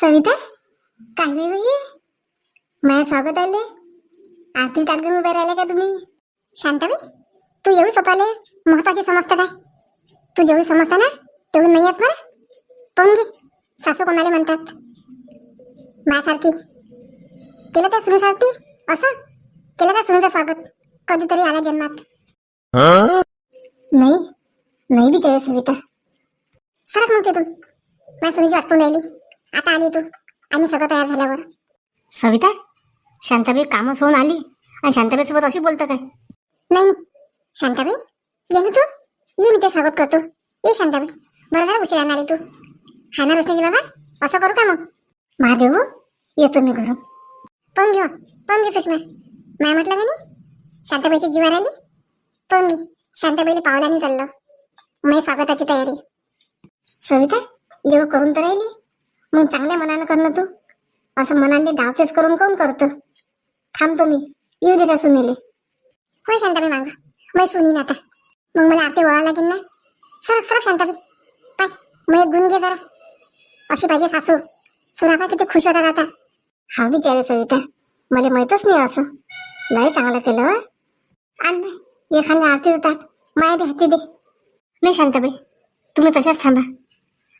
सविता काय नाही बाई. माझ्या स्वागत आले आरती कार्यक्रम उभे राहिले का तुम्ही? शांताबाई तू एवढी स्वतःले महत्त्वाचे समजतं काय? तू जेवढी समजता ना तेवढी नाही असणार बरं? पाहून घे सासू कोणाला म्हणतात? माझ्यासारखी. केलं का सुनेसारखी असं? केलं का सुनेचं स्वागत? कधीतरी आला जन्मात. नाही नाही बिचारे सविता सरक मग तिथून. माझ्या सुनीची वाट राहिली. आता आली तू. आम्ही सगळं तयार झाल्यावर. सविता शांताबाई कामच होऊन आली. आणि शांताबाई सोबत अशी बोलतं काय? नाही नाही. शांताबाई ये ना तू. ये मी ते स्वागत करतो. ये शांताबाई. बरं झालं उशिरा आली तू. हा ना रोशनीची बाबा? असं करू का मग? महादेव येतो मी घरून. पाहून घेऊ पाहून घे सुषमा. माय म्हटलं का नाही? शांताबाईची जीवार आली. पाहून घे. शांताबाईला पावलाने चाललं. माझ्या स्वागताची तयारी. सविता जेवढं करून तर राहिली. मग चांगल्या मनानं करणं तू. असं मनाने डावपेच करून कोण करतो? थांबतो मी. येऊ दे त्या सुनीले. होय शांताबाई मागा. मै सुनीन आता. मग मला आरती वळा लागेल ना? सरक सरक शांताबाई. पाय मग एक गुण घे जरा. अशी पाहिजे सासू. सुनापा किती खुश होतात आता. हा बिचारे सविता. मला माहीतच नाही असं. लय चांगलं केलं आण बाई एखाद्या आरती देतात माया दे हाती दे. नाही शांताबाई. तुम्ही तशाच थांबा.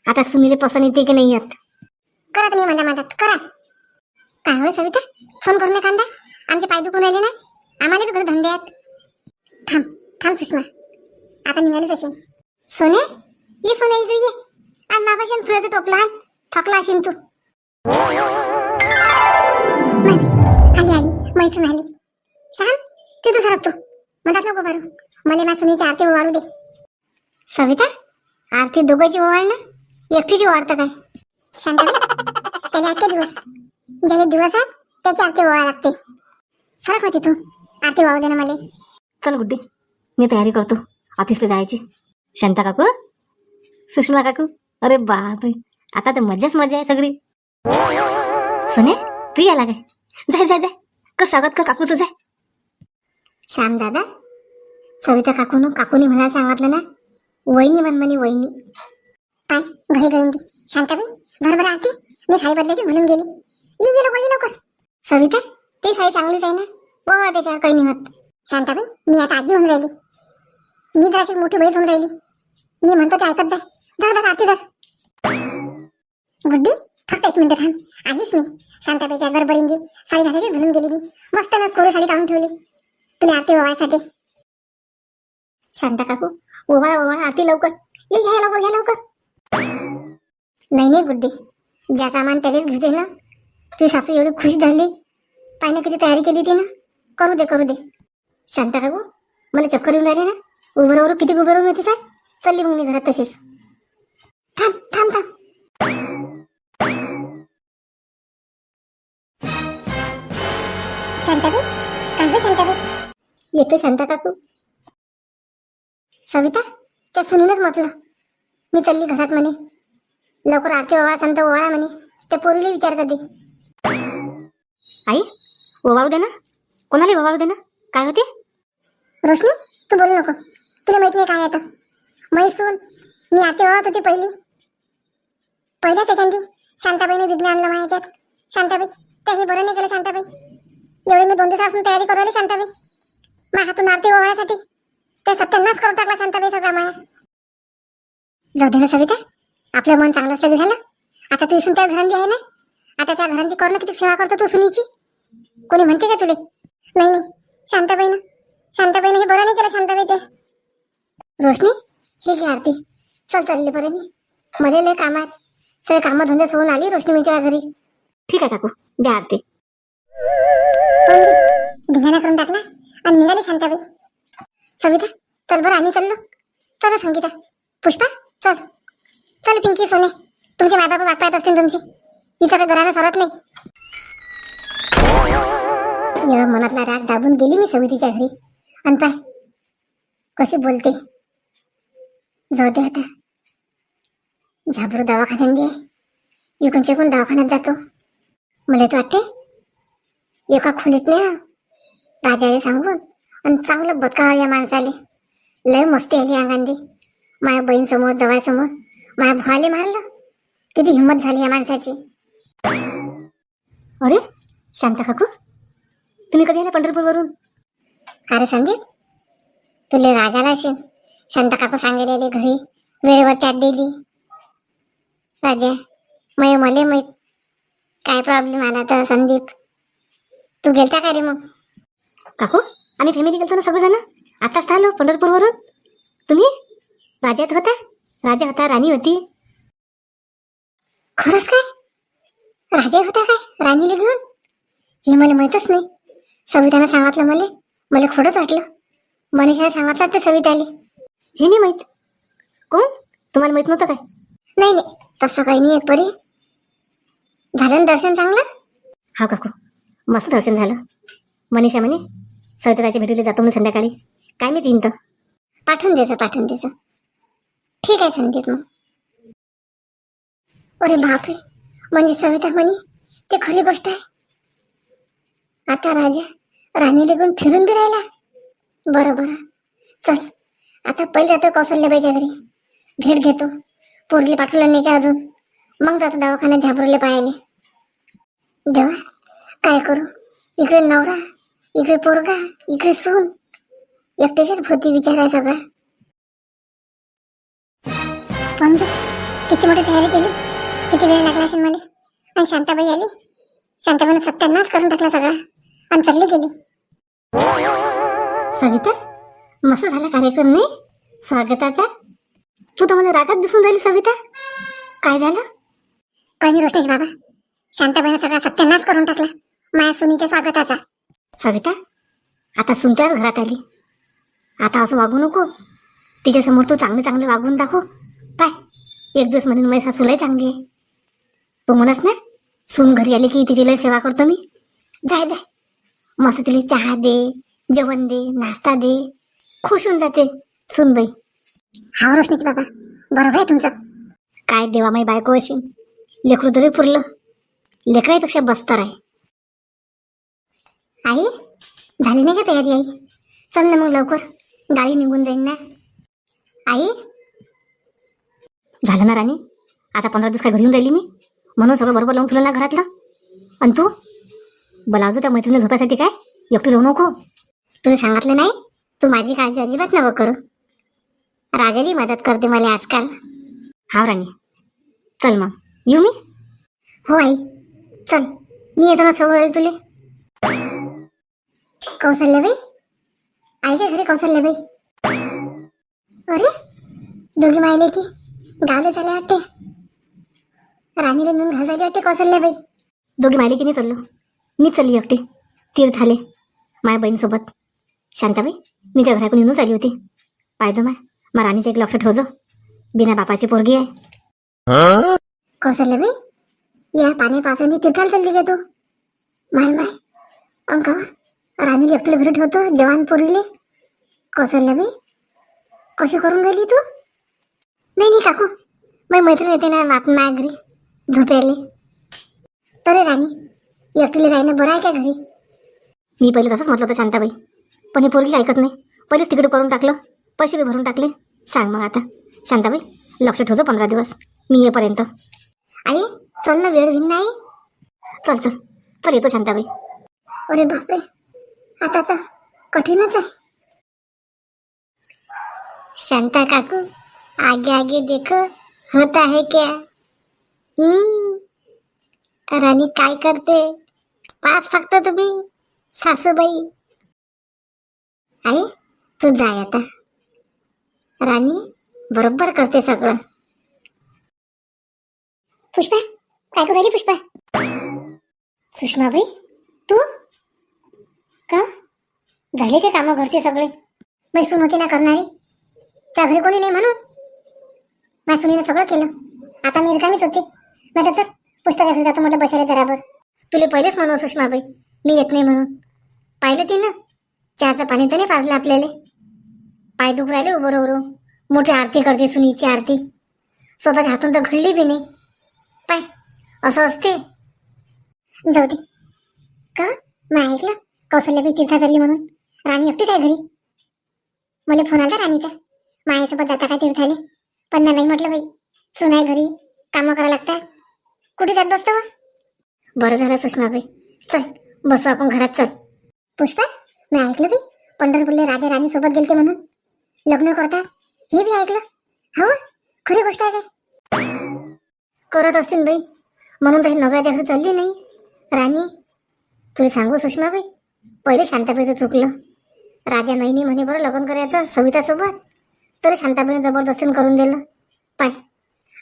आता सुनीले पसंत येते की नाही येत? करा तुम्ही म्हणता म्हणतात करा. काय होय सविता? फोन करून नका कांदा. आमचे पाय दुखून राहिले ना? आम्हाला बी घरी धंदे आहेत थांब थांब सुषमा. आता निघालीच असेल. सोने ये सोने इकडे ये. आज मागाशी फुलाचं टोपला आण. थकला असेल तू. आली आली. मैत्रीण आली. श्याम ते तू सरक तू. मधात नको भरू मला ना सुनीची आरती ओवाळू दे. सविता आरती दोघांची ओवाळ ना? एकटीची वाढतं काय? शांताबाई त्याला आजचे दिवस. ज्याने दिवस आहेत त्याची आरती ओवाळा लागते. सरक होती तू. आरती वाहू दे ना मला. चल गुड्डी मी तयारी करतो. ऑफिसला जायची. शांता काकू? सुषमा काकू? अरे बापरे. आता तर मजाच मजा आहे सगळी. सोने तू याला काय जाय जाय जाय. कर स्वागत कर काकूचं जाय श्याम दादा सविता काकून काकूने मला सांगितलं ना? वहिनी म्हण म्हणे वहिनी. काय घरी गईंदी शांताबाई बरोबर आरती मी साडी बदलायची म्हणून गेली. ये ये लवकर ये लवकर. सविता ते साडी चांगलीच आहे ना? वा त्याच्यावर काही नाही होत. शांताबाई मी आता आजी होऊन राहिली. मी जराशी मोठी बहीण होऊन राहिली. मी म्हणतो ते ऐकत जाय धर धर आरती धर. गुड्डी फक्त एक मिनिट थांब. आलीच मी. शांताबाईच्या गडबडींदी साडी घालायची भुलून गेली मी. मस्त ना कोरी साडी काढून ठेवली. तुला आरती ओवाळसाठी शांता काकू ओवाळा ओवाळा आरती लवकर. ये घ्या लवकर घ्या लवकर. नाही नाही गुड्डी. ज्या सामान त्यालाच घेते दे ना. तुझी सासू एवढी खुश झाली. पाय किती तयारी केली ती ना. करू दे करू दे. शांता काकू मला चक्कर येऊन राहिली ना. उभं राहू किती उभं राहून येते सर चालली मग मी घरात तशीच. थांब थांब थांब. शांताबाई काय गं येते शांता काकू. सविता त्या सुनीनच म्हटलं. मी चालली घरात म्हणे. लवकर आरती ओवाळा सांगत ओवाळा म्हणे. त्या पोरीला विचार कधी आई ओवाळू दे ना. कोणाला ओवाळू दे ना? काय होते? रोशनी तू बोलू नको. तुला माहीत नाही काय आता मैसून मी आरती ओवाळत होती पहिली. पहिल्या त्याच्यानी शांताबाईने विघ्न आणलं माझ्यात शांताबाई त्याही बरं नाही केलं शांताबाई. एवढे मी दोन दिवसापासून तयारी करू शांताबाई. माझ्या हातून आरती ओवाळासाठी ते सत्यानाश करून टाकला शांताबाई सगळा माया. जाऊ दे ना सविता. आपलं मन चांगलं सगळं झालं. आता तू इथून त्या घरांदी आहे ना? आता त्या घरांदी करणं किती सेवा करतो तू सुनीची? कोणी म्हणते का तुले? नाही नाही. शांताबाईनं. शांताबाईनं हे बरं नाही केलं शांताबाई ते. रोशनी हे घे आरती. चल चालले बरं मी. मध्ये लय कामात. सगळे कामं धंदे सोडून आली रोशनी मीच्या घरी. ठीक आहे काकू. द्या आरती. धिंगाणा करून टाकला? आणि निघाली शांताबाई. सविता चल बरं आम्ही चाललो. चला संगीता. पुष्पा चल. चल पिंकी सोने. तुमचे माय बाबा वाट असतील तुमची. हिचं तर घराला सरत नाही. एवढा मनातला राग दाबून गेली मी समितीच्या घरी. आणि पाय कशी बोलते? जाऊ दे आता. झाबरू दवाखान्यात दे इकडून चिकून दवाखान्यात जातो. मला तर वाटते एका खोलीत नाही राजाने सांगून. आणि चांगलं बदकाळ या माणसाले. लय मस्ती आली अंगांदी माझ्या बहीण समोर जवाय समोर माझ्या भावाले मारलं? किती हिंमत झाली या माणसाची? अरे शांता काकू तुम्ही कधी आला पंढरपूरवरून? अरे संदीप तुले राग आला असेल. शांता काकू सांगितलेले घरी वेळेवर चाट दिली. राजा मय मले माहीत. काय प्रॉब्लेम आला तर संदीप तू गेलता का रे मग? काकू आम्ही फॅमिली गेलतो ना सगळेजण? आताच आलो पंढरपूरवरून. तुम्ही? राजात होता? राजा होता राणी होती. खरंच काय? राजा होता काय? राणीला घेऊन? हे मला माहीतच नाही. सवितानं सांगितलं मला. मला खोडंच वाटलं. मनीषाने सांगितलं तर सविताले. हे नाही माहीत. कोण? तुम्हाला माहीत नव्हतं काय? नाही नाही. तसं काही नाही परी. झालं ना दर्शन चांगलं? हा काकू. मस्त दर्शन झालं. मनीषा म्हणे सविताच्या भेटीला जातो मी संध्याकाळी. काय मी तीन तर पाठवून द्यायचं पाठवून द्यायचं ठीक आहे संदीप मग. अरे बापरे. म्हणजे सविता म्हणे ते खरी गोष्ट आहे. आता राजा राणीला घेऊन फिरून बी राहिला. बरं बरं. चल आता पहिले जातो कौशल्याबाईच्या घरी. भेट घेतो. पोरली पाठवलं नाही का अजून? मग जातो दवाखान्यात झापरले पायाने. देवा काय करू? इकडे नवरा इकडे पोरगा इकडे सून. एकट्याच्याच भोवती विचार आहे सगळा. पण जे किती मोठी तयारी केली. किती वेळ लागला असेल मला. आणि शांताबाई आली. शांताबाईने सत्यानाश करून टाकला सगळा. आणि चालली गेली. सविता मस्त झाला कार्यक्रम नाही? स्वागताचा. तू तर मला रागात दिसून राहिली सविता. काय झालं? काही नाही रोटेश बाबा. शांताबाईने सगळा सत्यानाश करून टाकला. माया सुनीच्या स्वागताचा. सविता आता सुनत्याच घरात आली. आता असं वागू नको. तिच्यासमोर तू चांगले चांगले वागून दाखव. पाय एक दिवस म्हणून माझी सासूलाही चांगली आहे. तू म्हणस ना सून घरी आली की तिची लय सेवा करतो मी. जाय जाय. मस्त तिला चहा दे जेवण दे नाश्ता दे. खुश होऊन जाते सुनबाई. हा रोशनीच बाबा. बरोबर आहे तुमचं. काय देवा माई बायको अशी. लेकरू तरी पुरलं. लेकरापेक्षा बस्तर आहे. आई झाली नाही का तयारी आई? चल ना मग लवकर. गाडी निघून जाईन ना. आई झालं ना राणी? आता पंधरा दिवस काय घरी येऊन राहिली मी? म्हणून सगळं बरोबर लावून ठेवलं ना घरातलं. आणि तू? बोलावतो त्या मैत्रिणी झोपायसाठी काय? एकटू जाऊ नको. तुला सांगितलं नाही? तू माझी काळजी अजिबात नको करू. राजाली मदत करते मला आजकाल. हा राणी. चल मग. येऊ मी? हो आई. चल. मी येतो ना सोडवायला तुले. कौशल्याबाई आई काय घरी कौशल्याबाई अरे? दोघी मायले की. गावले झाले वाटते. राणीला नेऊन घाल झाली वाटते कौशल्याबाई दोघी मायले की नाही चाललो? मीच चालली एकटी. तीर्थ आले माझ्या बहिणीसोबत. शांताबाई मी त्या घराकडून येऊनच आली होती. पाहिजे माय मग राणीचं एक लक्ष ठेवजो. बिना बापाची पोरगी आहे. कौशल्याबाई या पाण्या पावसाने तीर्थाला चालली का तू. माय माय. अंका राणीला एकटीला घरी ठेवतो जवान पोरीले. कौशल्याबाई कशी करून गेली तू? नाही नाही काकू. माझी मैत्रीण येते ना बाप माझ्या घरी. झोपायले तरी राणी एकटीला जाईनं बरं आहे का घरी? मी पहिले तसंच म्हटलं होतं शांताबाई. पण ही पोरगी ऐकत नाही. पहिलेच तिकडे करून टाकलं. पैसे बी भरून टाकले. सांग मग आता. शांताबाई लक्ष ठेवतो पंधरा दिवस. मी येईपर्यंत. आई चल ना वेळ घेऊन नाही चल चल. चल येतो शांताबाई. अरे बापरे. आता तर कठीणच आहे. शांता काकू आगे आगे देखो होता है क्या? हम्म राणी काय करते? पाच फक्त तुम्ही सासूबाई. आई तू जाय आता. राणी बरोबर करते सगळं. पुष्पा काय करू राहिली पुष्पा? सुषमाबाई तू? का? झाले ते कामं घरचे सगळे? मैसून होती ना करणारी? त्या घरी कोणी नाही म्हणून? माझ्या सगळं केलं. आता मी रिकामीच होते. म्हटलं चल पुस्तका घरी जातो म्हटलं बसायला जराबर तुला पहिलेच म्हणू सुषमाबाई. मी येत नाही म्हणून. पाहिलं ते ना चहाचं पाणी तर नाही पाजलं आपल्याला. पाय दुख राहिले उभं उभं मोठी आरती करते सुनीची आरती. स्वतःच्या हातून तर घडली बी नाही. पाय असं असते. जाऊ दे. का? मी ऐकलं? कौशल्याबाई तीर्था चालली म्हणून. राणी एकटीच आहे घरी. मला फोन आला राणीचा. मायासोबत जाता काय तीर्थाले? पण नाही म्हटलं बाई. सुनाय घरी कामं करावं लागतात कुठे जात बसतो बरं झालं सुषमाबाई. चल बसू आपण घरात चल. पुष्पा मी ऐकलं बाई. पंढरपूरले राजा राणी सोबत गेलते म्हणून. लग्न करतात हे बी ऐकलं. हो खरी गोष्ट आहे काय? करत असतील बाई. म्हणून तरी नवऱ्याच्या घरी चालली नाही. राणी तुला सांगू सुषमाबाई? पहिले शांताबाईचं चुकलं. राजा नाही म्हणे बरं लग्न करायचं सवितासोबत. तरी शांताबाईने जबरदस्तीन करून दिलं. पाय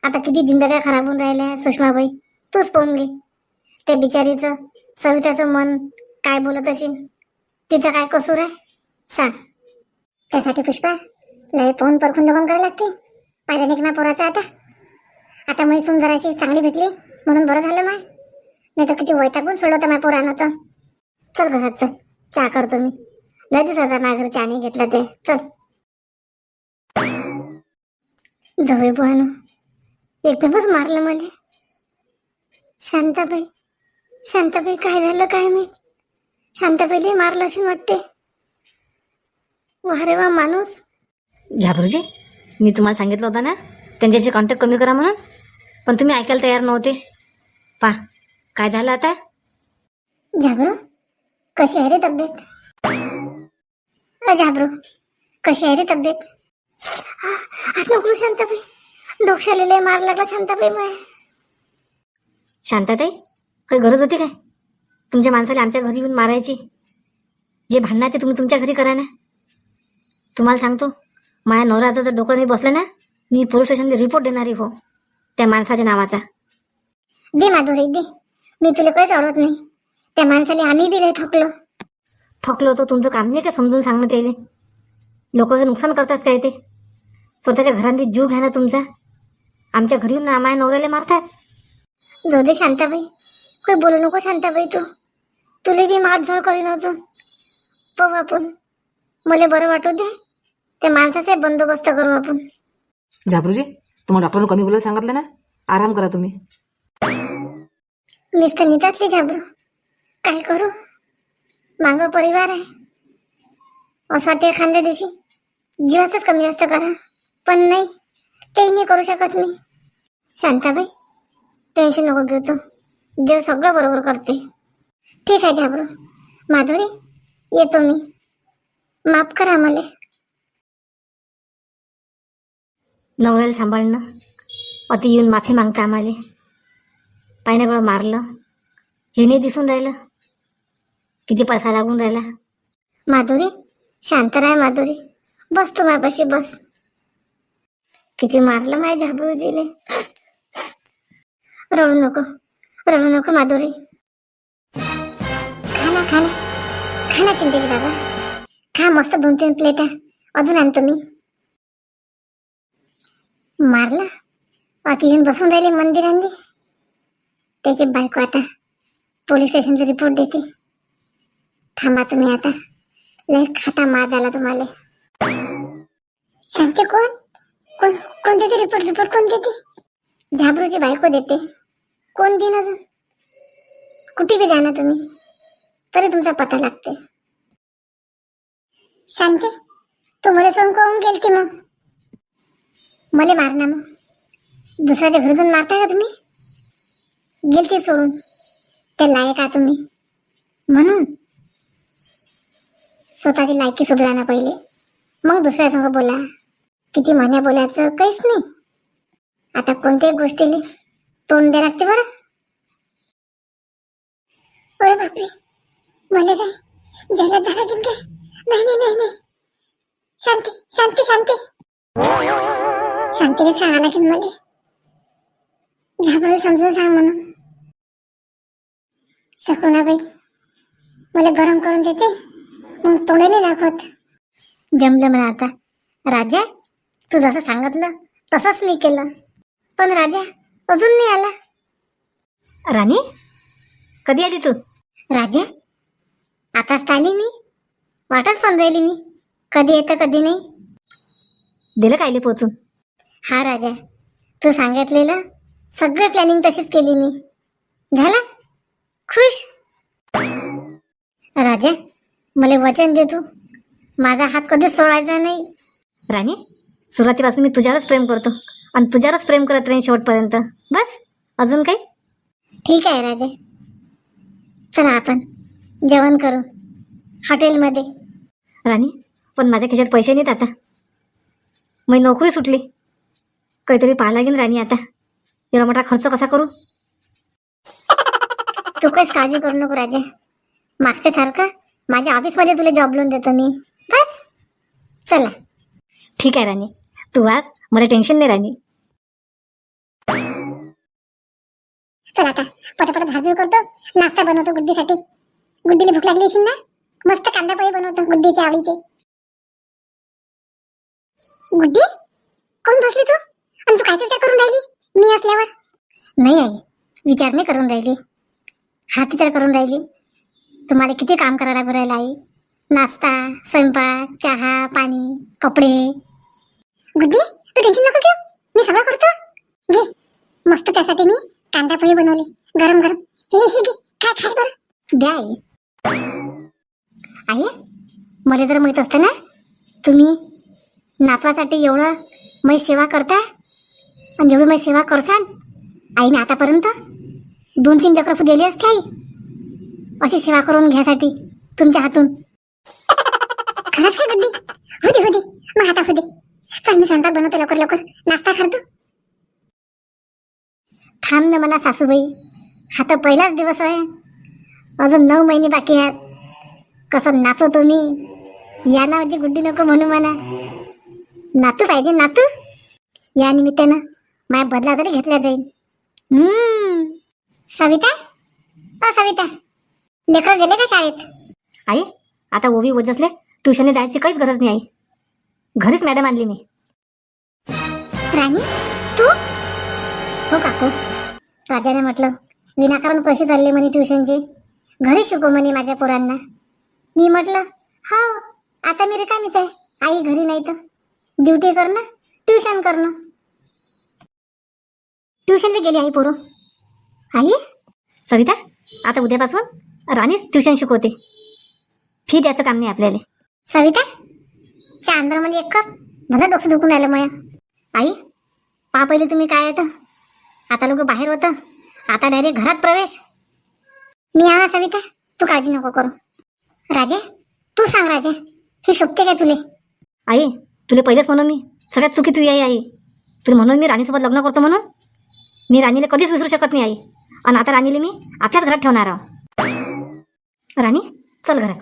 आता किती जिंदग्या खराब होऊन राहिल्या सुषमाबाई. तूच पाहून घे. त्या बिचारीचं सविताचं मन काय बोलत असेल तिचं काय कसूर आहे? सांग. त्यासाठी पुष्पा लय पाहून परखून लग्न करायला लागते. पाहिजे निघणार ना पोराचा आता. आता मी सुम जराशी चांगली भेटली म्हणून बरं झालं माय. नाही तर किती वैतागून सोडलं होतं माझ्या पोरानं तर. चल घरात चल चहा करतो मी. लगेच होता माझ्या घरी चहा नाही घेतला ते. चल. जवळ बुवानं एकदमच मारलं मला. शांताबाई शांताबाई काय झालं काय मी शांताबाईला मारलं अशी वाटते. वा रे वा माणूस. झाबरूजी मी तुम्हाला सांगितलं होतं ना त्यांच्याशी कॉन्टॅक्ट कमी करा म्हणून. पण तुम्ही ऐकायला तयार नव्हते. पा काय झालं आता? झाबरू कशी आहे रे तब्येत? झाबरू कशी आहे रे तब्येत? हात नको शांताबाई. डोक्याला लय मार लागला शांताबाई माय शांताताई काही गरज होती काय? तुमच्या माणसाला आमच्या घरी येऊन मारायची? जे भांडणं ते तुम्ही तुमच्या घरी करा ना. तुम्हाला सांगतो माझ्या नवऱ्याचं जर डोकं नाही बसलं ना मी पोलीस स्टेशनला रिपोर्ट देणारी हो त्या माणसाच्या नावाचा. दे माधुरी दे. मी तुला काहीच आवडत नाही. त्या माणसाला आम्ही बी लय थकलो. थकलो होतो तुमचं काम नाही का समजून सांगणं त्याले? लोकांचं नुकसान करतात काय ते? स्वतःच्या घरांनी जीव घ्या ना तुमचा. आमच्या घरी येऊन माझ्या नवऱ्याला मारतात जाऊ दे शांताबाई. काही बोलू नको शांताबाई तू. तुला बी मारझोड करी नव्हतो पाहू आपण. मला बरं वाटू दे. त्या माणसाचा बंदोबस्त करू आपण. झाबरूजी तुम्हाला डॉक्टरनं कमी बोलायला सांगितलं ना? आराम करा तुम्ही. मीच तर नितातली झाबरू. काय करू? मांग परिवार आहे. असं वाटते एखाद्या दिवशी जीवाचंच कमी जास्त करा. पण नाही तेही नाही करू शकत मी. शांताबाई टेन्शन नको घेऊ तू. देव सगळं बरोबर करते. ठीक आहे झाबरू. माधुरी येतो मी. माफ करा मला. नवऱ्याला सांभाळणं अति येऊन माफी मागता आम्हाला. पायनाकडं मारलं हे नाही दिसून राहिलं. किती पैसा लागून राहिला. माधुरी शांत राह माधुरी. बस तू माझ्यापाशी बस. किती मारलं माझ्या झाबरूजीले रडू नको रडू नको माधुरी. खाना खाना खाना चिंतेची बाबा. खा मस्त दोन तीन प्लेटा अजून आणतो मी. मारला? बाकी येऊन बसून राहिले मंदिरांनी. त्याची बायको आता पोलीस स्टेशनचा रिपोर्ट देते. थांबा तुम्ही आता. लय खाता मार झाला तुम्हाला. शांती कोण? कोण कोण देते रिपोर्ट रिपोर्ट कोण देते झाबरूची बायको देते. कोण देईन अजून? कुठे बी जाणार तुम्ही? तरी तुमचा पता लागते शांती तू मला फोन करून गेलती मग. मला मारना मग. दुसऱ्याच्या घरातून मारता का तुम्ही? गेलती सोडून. ते लायक आ तुम्ही. म्हणून. स्वतःची लायकी सुधराना पहिले. मग दुसऱ्या संग बोला. किती म्हण्या बोलायचं काहीच नाही. आता कोणत्याही गोष्टीने तोंड द्या लागते बरं. अरे बापरे. मला काय? जगात झाला की काय? नाही नाही नाही नाही. शांती शांती शांती. शांतीने सांगा लागेल मला. झाबरू समजून सांग म्हणून. शकुनाबाई मला गरम करून देते. मग तोंडाने दाखवत. जमलं मला आता. राजा? तू जसं सांगितलं तसंच मी केलं. पण राजा अजून नाही आला. राणी? कधी आली तू? राजा आताच आली मी. वाटच पण राहिली मी. कधी येतं कधी नाही. दिलं कायले पोचून? हा राजा तू सांगितलेलं सगळं प्लॅनिंग तशीच केली मी. झाला? खुश? राजा मला वचन दे तू. माझा हात कधीच सोडायचा नाही. राणी? सुरुवातीपासून मी तुझ्यावरच प्रेम करतो. आणि तुझ्यावरच प्रेम करत राहीन शेवटपर्यंत. बस अजून काही? ठीक आहे राजा. चला आपण जेवण करू. हॉटेलमध्ये. राणी पण माझ्या खिशात पैसे नाहीत आता. मी नोकरी सुटली. काहीतरी पाहा लागेल राणी आता. एवढा मोठा खर्च कसा करू? तू काहीच काळजी करू नको राजा. मागच्या सारखं माझ्या ऑफिसमध्ये तुला जॉब लोन देतो मी. बस. चला. ठीक आहे राणी. तू आज मला टेन्शन नाही राणी. चला आता पटापट भाजूर करतो. नाश्ता बनवतो गुड्डीसाठी. गुड्डीला भूक लागली असेल ना? मस्त कांदा पोहे बनवतो गुड्डीच्या आवडीचे. गुड्डी? कोण बसली तू? आणि तू काय विचार करून राहिली? मी असल्यावर? नाही आई विचार नाही करून राहिली. हाच विचार करून राहिली. तुम्हाला किती काम करायला लागू राहिलं आई? नाश्ता स्वयंपाक चहा पाणी कपडे. गुड्डी तू टेन्शन नको घेऊ. मी सगळं करतो. घे. मस्त त्यासाठी मी कांदा पोहे बनवले. गरम गरम. हे हे घे. काय खाय बरं. द्या आई. आई मला जर माहीत असतं ना? तुम्ही नातवासाठी एवढं मी सेवा करता? आणि जेवढी मी सेवा करसान आईने आतापर्यंत दोन तीन चक्रफू दिली असते आई. अशी सेवा करून घ्यासाठी तुमच्या हातून. खरंच काय गड्डी? होते होते मग हाता हो दे. चल मी स्वयंपाक बनवतो लवकर लवकर. नाश्ता करतो. थांब ना म्हणा सासूबाई. हा तर पहिलाच दिवस आहे. अजून नऊ महिने बाकी आहेत. कसं नाचवतो मी? या नावाची गुड्डी नको म्हणू म्हणा नातू पाहिजे नातू. या निमित्तानं माझ्या बदला तरी घेतला जाईल. हम्म. सविता? अ सविता. लेकर गेले का शाळेत? आई आता ओवी ओजसले. ट्युशनला जायची काहीच गरज नाही आई. घरीच मॅडम आणली मी. राणी तू? हो काकू. राजाने म्हटलं विनाकारण पैसे चालले म्हणे ट्युशनचे घरी शिकव म्हणे माझ्या पोरांना. मी म्हटलं हो आता मी रिकामीच आहे. आई घरी नाही तर. ड्युटी करणं ट्युशन करणं ट्युशनला गेली आई पोरं. आई? सविता आता उद्यापासून राणीच ट्युशन शिकवते. फी द्यायचं काम नाही आपल्याला. सविता? चहा अंदर एक कप माझं डोकं दुखून राहिलं मया. आई पहा पहिले तुम्ही काय येतं? आता लोक बाहेर होतं. आता डायरेक्ट घरात प्रवेश. मी आवा सविता? तू काळजी नको करू. राजे तू सांग राजे. ही शोभते काय तुले? आई तुला पहिलेच म्हणून मी. सगळ्यात चुकी तू आई आई तुला म्हणून मी राणीसोबत लग्न करतो म्हणून. मी राणीला कधीच विसरू शकत नाही आई. आणि आता राणीला मी आपल्याच घरात ठेवणार आहो. राणी चल घरात.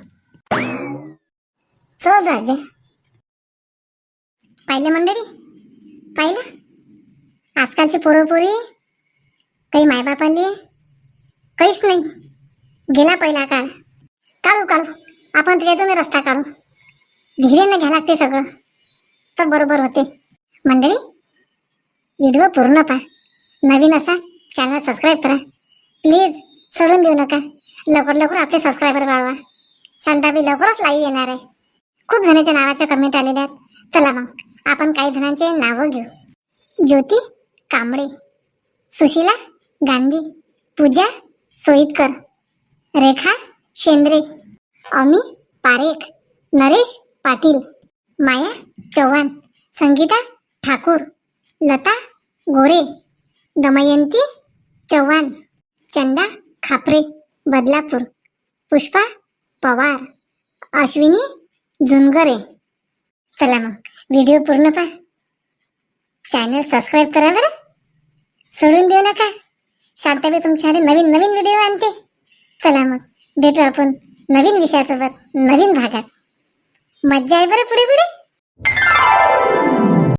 चल राजे. पाहिलं मंडळी? पाहिलं? आजकालची पोरोपोरी काही मायबापाले काहीच नाही. गेला पहिला काळ. काढू काढू. आपण त्याच्यातून रस्ता काढू. धीरेनं घ्या लागते सगळं. तर बरोबर होते. मंडळी व्हिडिओ पूर्ण पहा. नवीन असा चॅनल सबस्क्राईब करा. प्लीज सोडून देऊ नका. लवकर लवकर आपले सबस्क्रायबर वाढवा. शांताबाई लवकरच लाईव्ह येणार आहे. खूप जणांच्या नावाच्या कमेंट आलेल्या आहेत. चला मग. आपण काही जणांचे नावं घेऊ. ज्योती कांबळे सुशीला गांधी पूजा सोईतकर रेखा शेंद्रे अमी पारेख नरेश पाटील माया चव्हाण संगीता ठाकूर लता गोरे दमयंती चव्हाण चंदा खापरे बदलापूर पुष्पा पवार अश्विनी झुनगरे चला मग. व्हिडिओ पूर्ण पहा. चॅनल सबस्क्राईब करा बरं. सोडून देऊ नका. शांताबाई तुमच्यासाठी नवीन नवीन व्हिडिओ आणते. चला मग. भेटू आपण नवीन विषयासोबत नवीन भागात. मज्जा आहे बरं पुढे पुढे?